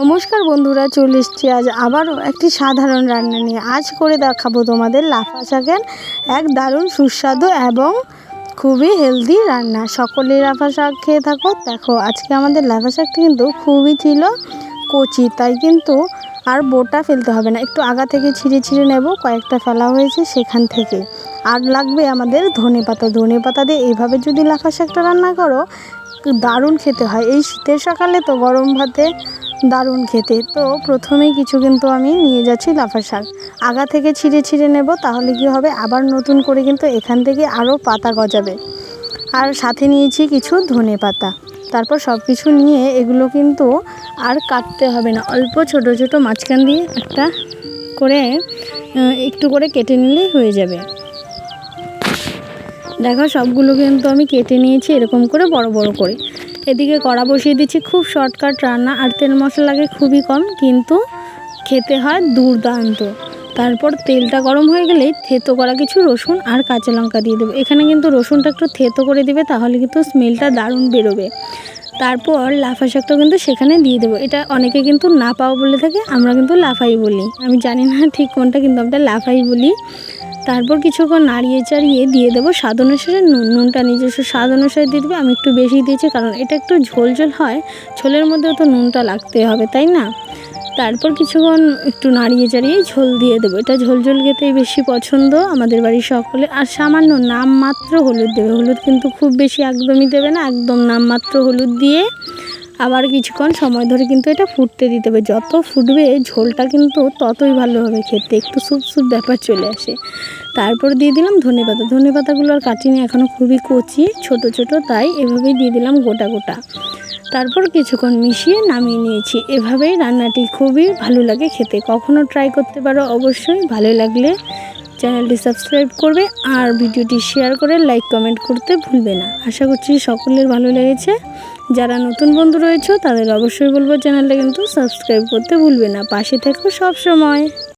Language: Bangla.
নমস্কার বন্ধুরা, চলে এসছি আজ আবারও একটি সাধারণ রান্না নিয়ে। আজ করে দেখাবো তোমাদের লাফা শাকের এক দারুণ সুস্বাদু এবং খুবই হেলদি রান্না। সকলে লাফা শাক খেয়ে থাকো। দেখো, আজকে আমাদের লাফা শাকটি কিন্তু খুবই ছিল কচি, তাই কিন্তু আর বোটা ফেলতে হবে না। একটু আগা থেকে ছিঁড়ে ছিঁড়ে নেব, কয়েকটা ফেলা হয়েছে সেখান থেকে। আর লাগবে আমাদের ধনে পাতা। ধনে পাতা দিয়ে এইভাবে যদি লাফা শাকটা রান্না করো, দারুণ খেতে হয়। এই শীতের সকালে তো গরম ভাতে দারুণ খেতে। তো প্রথমেই কিছু কিন্তু আমি নিয়ে যাচ্ছি লাফা শাক। আগা থেকে ছিঁড়ে ছিঁড়ে নেব, তাহলে কি হবে? আবার নতুন করে কিন্তু এখান থেকে আরও পাতা গজাবে। আর সাথে নিয়েছি কিছু ধনে পাতা। তারপর সব কিছু নিয়ে এগুলো কিন্তু আর কাটতে হবে না। অল্প ছোট ছোট মাঝখান দিয়ে একটা করে একটু করে কেটে নিলেই হয়ে যাবে। দেখো, সবগুলো কিন্তু আমি কেটে নিয়েছি এরকম করে, বড় বড় করে। এদিকে কড়া বসিয়ে দিচ্ছি, খুব শর্টকাট রান্না। আর তেল মশলা লাগে খুবই কম, কিন্তু খেতে হয় দুর্দান্ত। তারপর তেলটা গরম হয়ে গেলেই থেতো করা কিছু রসুন আর কাঁচা লঙ্কা দিয়ে দেবো। এখানে কিন্তু রসুনটা একটু থেতো করে দিবে, তাহলে কিন্তু স্মেলটা দারুণ বেরোবে। তারপর লাফা শাকটাও কিন্তু সেখানে দিয়ে দেবো। এটা অনেকে কিন্তু না পাও বলে থাকে, আমরা কিন্তু লাফাই বলি। আমি জানি না ঠিক কোনটা, কিন্তু আমরা লাফাই বলি। তারপর কিছুক্ষণ নাড়িয়ে চাড়িয়ে দিয়ে দেবো। স্বাদ অনুসারে নুন, নুনটা নিজস্ব স্বাদ অনুসারে দিয়ে দেবে। আমি একটু বেশি দিয়েছি কারণ এটা একটু ঝোল ঝোল হয়। ঝোলের মধ্যেও তো নুনটা লাগতে হবে, তাই না? তারপর কিছুক্ষণ একটু নাড়িয়ে চাড়িয়ে ঝোল দিয়ে দেবো। এটা ঝোল ঝোল খেতেই বেশি পছন্দ আমাদের বাড়ির সকলে। আর সামান্য নামমাত্র হলুদ দেবে। হলুদ কিন্তু খুব বেশি একদমই দেবে না। একদম নামমাত্র হলুদ দিয়ে আবার কিছুক্ষণ সময় ধরে কিন্তু এটা ফুটতে দিতে হবে। যত ফুটবে ঝোলটা কিন্তু ততই ভালো হবে খেতে। একটু স্যুপ স্যুপ ব্যাপার চলে আসে। তারপর দিয়ে দিলাম ধনে পাতা। ধনে পাতাগুলো আর কাটিনি এখনও খুবই কচি, ছোট ছোট, তাই এভাবেই দিয়ে দিলাম গোটা গোটা। তারপর কিছুক্ষণ মিশিয়ে নামিয়ে নিয়েছি। এভাবেই রান্নাটি খুবই ভালো লাগে খেতে। কখনও ট্রাই করতে পারো অবশ্যই। ভালো লাগলে চ্যানেলটি সাবস্ক্রাইব করবে আর ভিডিওটি শেয়ার করে লাইক কমেন্ট করতে ভুলবে না। আশা করছি সকলের ভালো লেগেছে। যারা নতুন বন্ধু রয়েছে, তাদের অবশ্যই বলব চ্যানেলটা কিন্তু সাবস্ক্রাইব করতে ভুলবে না পাশে থেকো সব সময়।